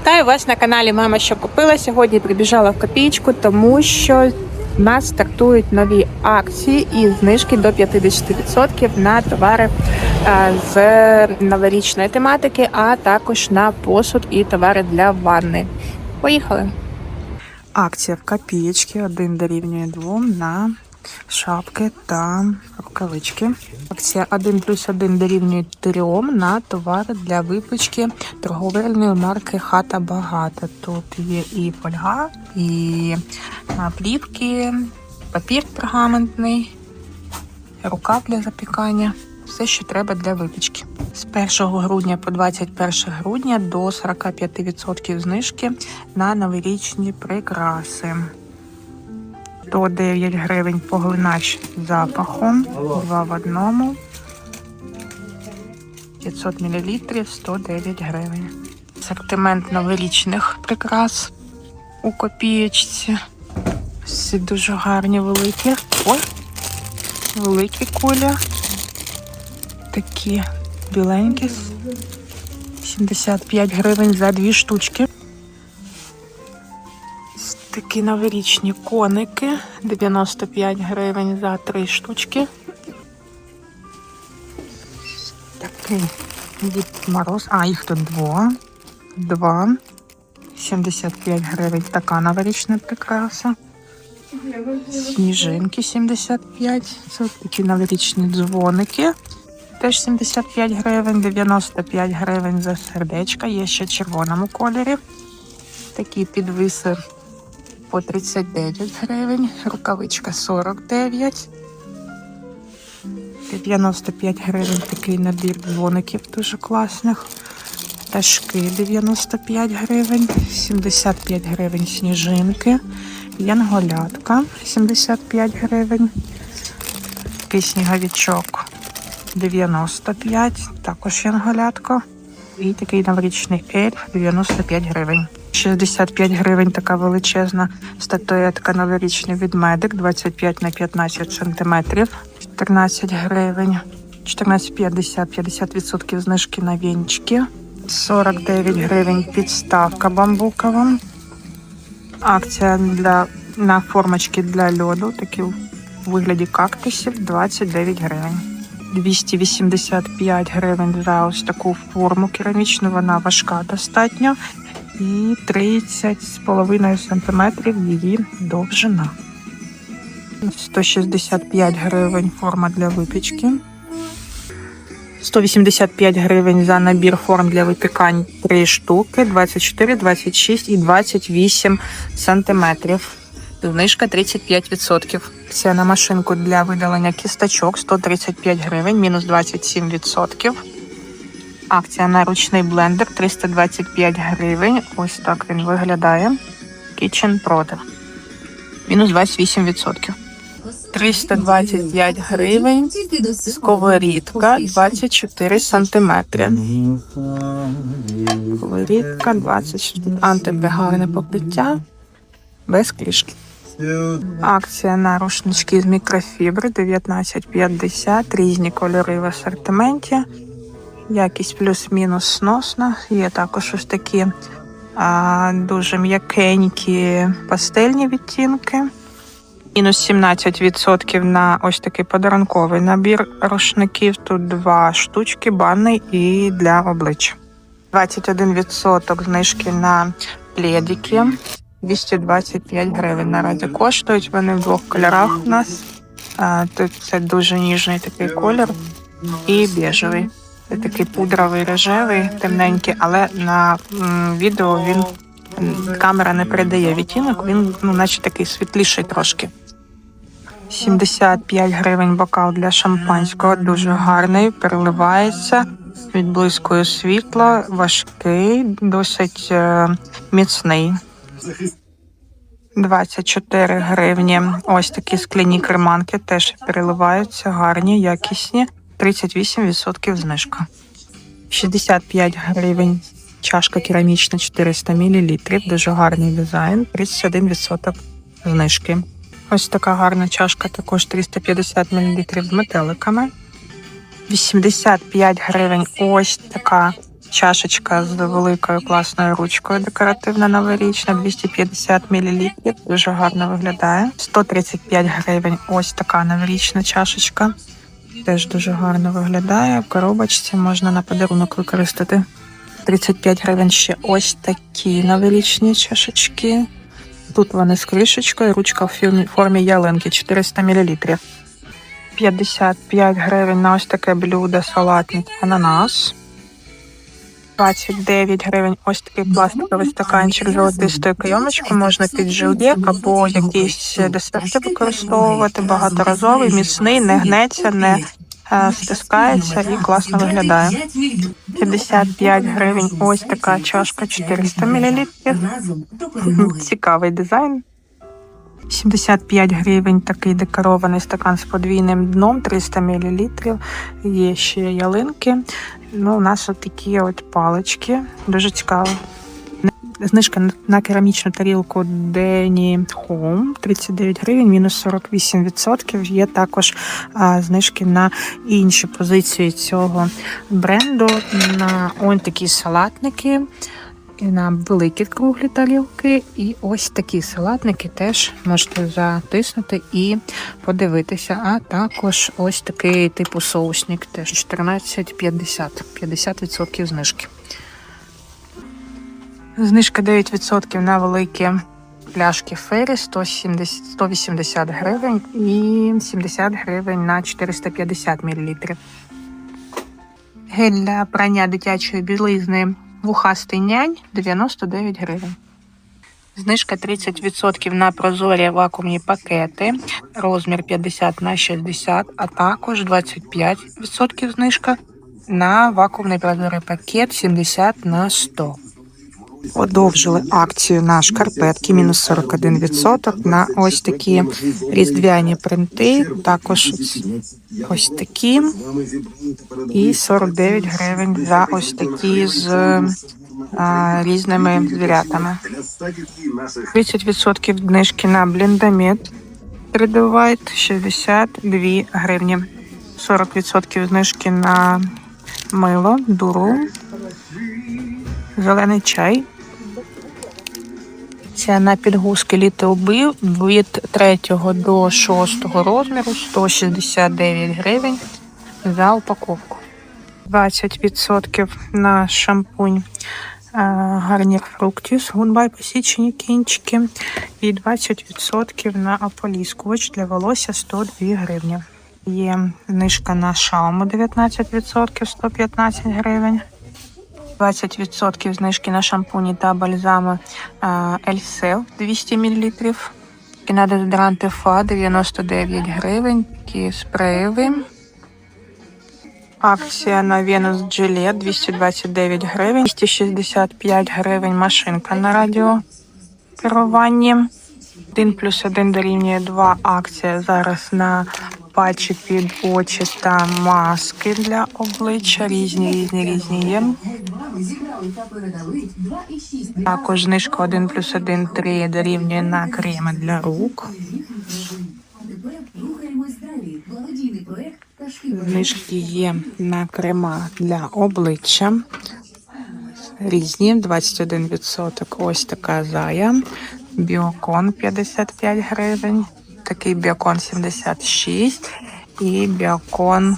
Вітаю вас на каналі Мама що купила. Сьогодні прибіжала в копійку, тому що в нас стартують нові акції і знижки до 50% на товари е, з новорічної тематики, а також на посуд і товари для ванни. Поїхали! Акція в копієчки, один дорівнює двом на шапки та рукавички. Акція 1 плюс 1 дорівнює 3 на товари для випічки торговельної марки Хата Багата. Тут є і фольга, і плівки, папір пергаментний, рукав для запікання. Все, що треба для випічки. З 1 грудня по 21 грудня до 45% знижки на новорічні прикраси. 109 гривень поглинач запахом, два в одному. 500 мл 109 гривень. Асортимент новорічних прикрас у копієчці. Всі дуже гарні великі. Ой, великі куля. Такі біленькі. 75 гривень за дві штучки. Такі новорічні коники. 95 гривень за три штучки. Такий Дід Мороз. А, їх тут два. Два. 75 гривень. Така новорічна прикраса. Сніжинки 75. Це такі новорічні дзвоники. Теж 75 гривень, 95 гривень за сердечка. Є ще в червоному кольорі. Такі підвиси по 39 гривень, рукавичка 49. 95 гривень такий набір дзвоників дуже класних. Ташки 95 гривень, 75 гривень сніжинки, янголятка 75 гривень, такий сніговичок 95, також янголятка. І такий новорічний ельф 95 гривень. 65 гривень така величезна статуетка новорічний відмедик 25 на 15 сантиметрів. 14 гривень. 14,50 50% знижки на вінчики. 49 гривень підставка бамбукова. Акція для на формочки для льоду, такі у вигляді кактусів 29 гривень. 285 гривень за ось таку форму керамічну, вона важка достатньо. І 30,5 см її довжина. 165 гривень форма для випічки. 185 гривень за набір форм для випікань 3 штуки, 24, 26 і 28 сантиметрів. Знижка 35%. Це на машинку для видалення кісточок 135 гривень, мінус 27%. Акція на ручний блендер 325 гривень. Ось так він виглядає. Kitchen Proder. Мінус 28%. 325 гривень. Сковорідка 24 сантиметри. Сковорідка 24 антипригарне покриття без кришки. Акція на рушнички з мікрофібри 19,50. Різні кольори в асортименті. Якість плюс-мінус сносна. Є також ось такі а, дуже м'якенькі пастельні відтінки. Мінус 17% на ось такий подарунковий набір рушників. Тут два штучки, банний і для обличчя. 21% знижки на пледики. 225 гривень наразі коштують. Вони в двох кольорах у нас. Тут це дуже ніжний такий колір і біжевий. Такий пудровий рожевий, темненький, але на відео він камера не передає відтінок, він ну, наче такий світліший трошки. 75 гривень бокал для шампанського, дуже гарний, переливається, відблискує світло, важкий, досить е, міцний. 24 гривні. Ось такі скляні креманки теж переливаються, гарні, якісні. 38% знижка. 65 гривень. Чашка керамічна 400 мл. Дуже гарний дизайн. 31% знижки. Ось така гарна чашка, також 350 мл з метеликами. 85 гривень. Ось така Чашечка з великою класною ручкою декоративна новорічна, 250 мл. Дуже гарно виглядає. 135 гривень. Ось така новорічна чашечка. Теж дуже гарно виглядає. В коробочці можна на подарунок використати. 35 гривень ще ось такі новелічні чашечки. Тут вони з кришечкою, ручка в формі ялинки 400 мл. 55 гривень на ось таке блюдо салатник ананас. 29 гривень ось такий пластиковий стаканчик з золотистою кайомочкою. Можна під желе або якісь десерти використовувати. Багаторазовий, міцний, не гнеться, не е, стискається і класно виглядає. 55 гривень ось така чашка 400 мл. Цікавий дизайн. 75 гривень такий декорований стакан з подвійним дном, 300 мл. Є ще ялинки. Ну, у нас от такі от палички. Дуже цікаво. Знижка на- керамічну тарілку Дені Home 39 гривень, мінус 48%. Є також а, знижки на інші позиції цього бренду. На ось такі салатники, на великі круглі тарілки. І ось такі салатники теж можете затиснути і подивитися. А також ось такий типу соусник, теж 14,50, 50% знижки. Знижка 9% на великі пляшки Фері 170, 180 гривень і 70 гривень на 450 мл. Гель для прання дитячої білизни вухастий нянь 99 гривень. Знижка 30% на прозорі вакуумні пакети, розмір 50 на 60, а також 25% знижка на вакуумний прозорий пакет 70 на 100. Подовжили акцію на шкарпетки, мінус 41% на ось такі різдвяні принти, також ось такі, і 49 гривень за ось такі з різними звірятами. 30% знижки на бліндамет 3D 62 гривні. 40% знижки на мило, дуру, зелений чай. Це на підгузки Big від 3 до 6 розміру 169 гривень за упаковку. 20% на шампунь е, гарнір фруктіс, гудбай посічені кінчики і 20% на ополіскувач для волосся 102 гривні. Є знижка на шауму 19%, 115 гривень. 20% знижки на шампуні та бальзами Ельсел 200 мл. І на дезодоранти Фа 99 гривень, такі спреєві. Акція на Venus Gillette 229 гривень, 265 гривень машинка на радіо керуванні. 1 плюс 1 дорівнює 2 акція зараз на патчі під очі та маски для обличчя. Різні, різні, різні є. Також знижка 1 плюс 1 3 дорівнює на креми для рук. Знижки є на крема для обличчя. Різні 21%. Ось така зая. Біокон 55 гривень. Такий біокон 76. І біокон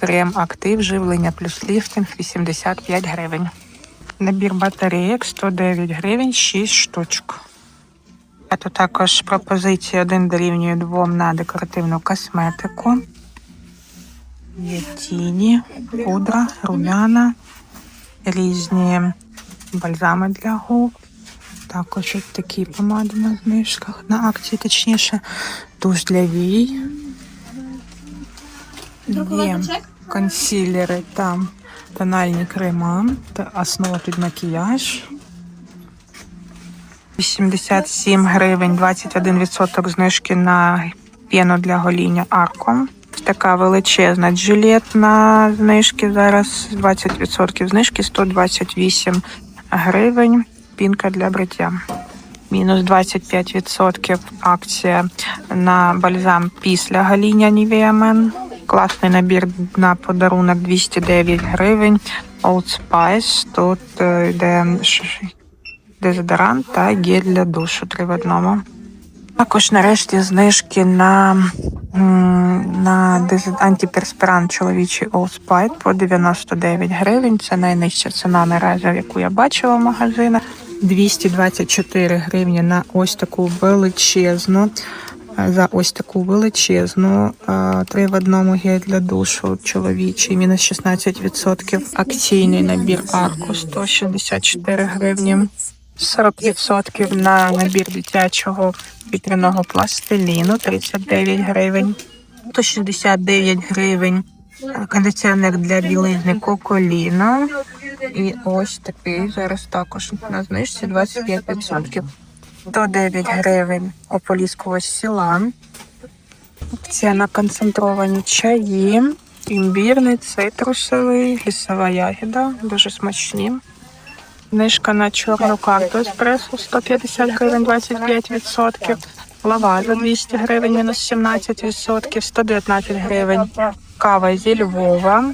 крем актив живлення плюс ліфтинг 85 гривень. Набір батареїк 109 гривень, 6 штучок. А тут також пропозиції 1 дорівнює 2 на декоративну косметику. Є тіні, пудра, румяна, різні бальзами для губ. Також ось такі помади на знижках, на акції, точніше, душ для вій. Є консилери та тональні крема та основа під макіяж. 87 гривень, 21% знижки на п'єну для гоління Арком. Така величезна джилетна знижки зараз 20% знижки 128 гривень. Пінка для бриття. Мінус 25% акція на бальзам після гоління Nivea. Класний набір на подарунок 209 гривень. Old Spice. Тут е, йде дезодорант та гель для душу три в одному. Також нарешті знижки на, на антиперспірант чоловічий Old Spice по 99 гривень. Це найнижча ціна наразі, яку я бачила в магазинах. 224 гривні на ось таку величезну. е, За ось таку величезну е, три в одному гель для душу чоловічий, мінус 16%. Акційний набір Арку 164 гривні. 40% на набір дитячого вітряного пластиліну 39 гривень, 169 гривень. Кондиціонер для білизни Коколіно. І ось такий зараз також на знижці 25%. 109 гривень ополіскувач Сілан. Це на концентровані чаї, імбірний, цитрусовий, лісова ягіда, дуже смачні. Знижка на чорну карту еспресо 150 гривень 25%. Лаваза 200 гривень мінус 17%, 119 гривень. Кава зі Львова,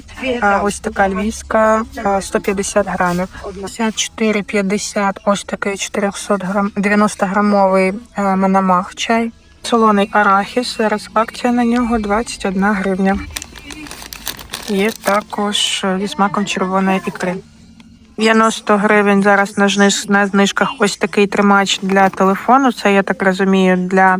ось така львівська, 150 грамів. 54,50, ось такий 400 грам, 90 грамовий а, Мономах чай. Солоний арахіс, зараз акція на нього 21 гривня. Є також е, зі смаком червоної ікри. 90 гривень зараз на, знижках ось такий тримач для телефону. Це, я так розумію, для е,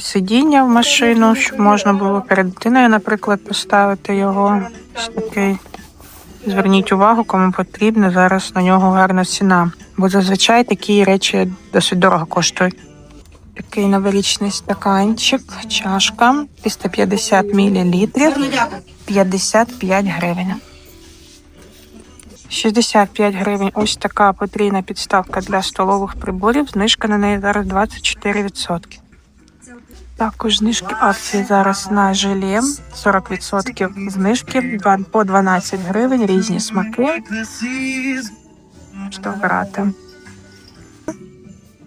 сидіння в машину, щоб можна було перед дитиною, наприклад, поставити його. Ось такий. Зверніть увагу, кому потрібно. Зараз на нього гарна ціна. Бо зазвичай такі речі досить дорого коштують. Такий новорічний стаканчик, чашка 350 мл, 55 гривень. 65 гривень. Ось така потрійна підставка для столових приборів. Знижка на неї зараз 24%. Також знижки акції зараз на желе 40% знижки по 12 гривень, різні смаки. Що брати?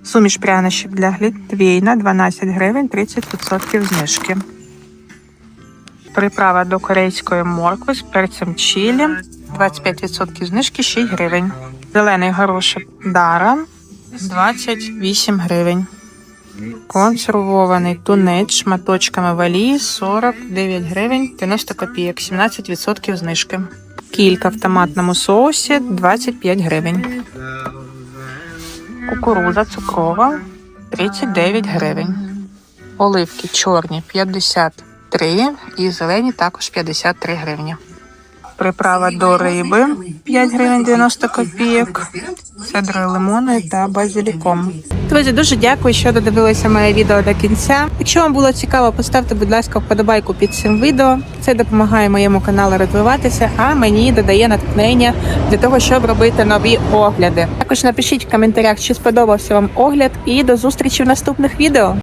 Суміш прянощів для глітвейна 12 гривень, 30% знижки. Приправа до корейської моркви з перцем чилі 25% знижки 6 гривень. Зелений горошок Дара 28 гривень. Консервований тунець шматочками валії 49 гривень 90 копійок, 17% знижки. Кілька в томатному соусі 25 гривень. Кукуруза цукрова 39 гривень. Оливки чорні 53 і зелені також 53 гривні. Приправа до риби 5 гривень 90 копійок, цедрою лимону та базиліком. Друзі, дуже дякую, що додивилися моє відео до кінця. Якщо вам було цікаво, поставте, будь ласка, вподобайку під цим відео. Це допомагає моєму каналу розвиватися, а мені додає натхнення для того, щоб робити нові огляди. Також напишіть в коментарях, чи сподобався вам огляд, і до зустрічі в наступних відео.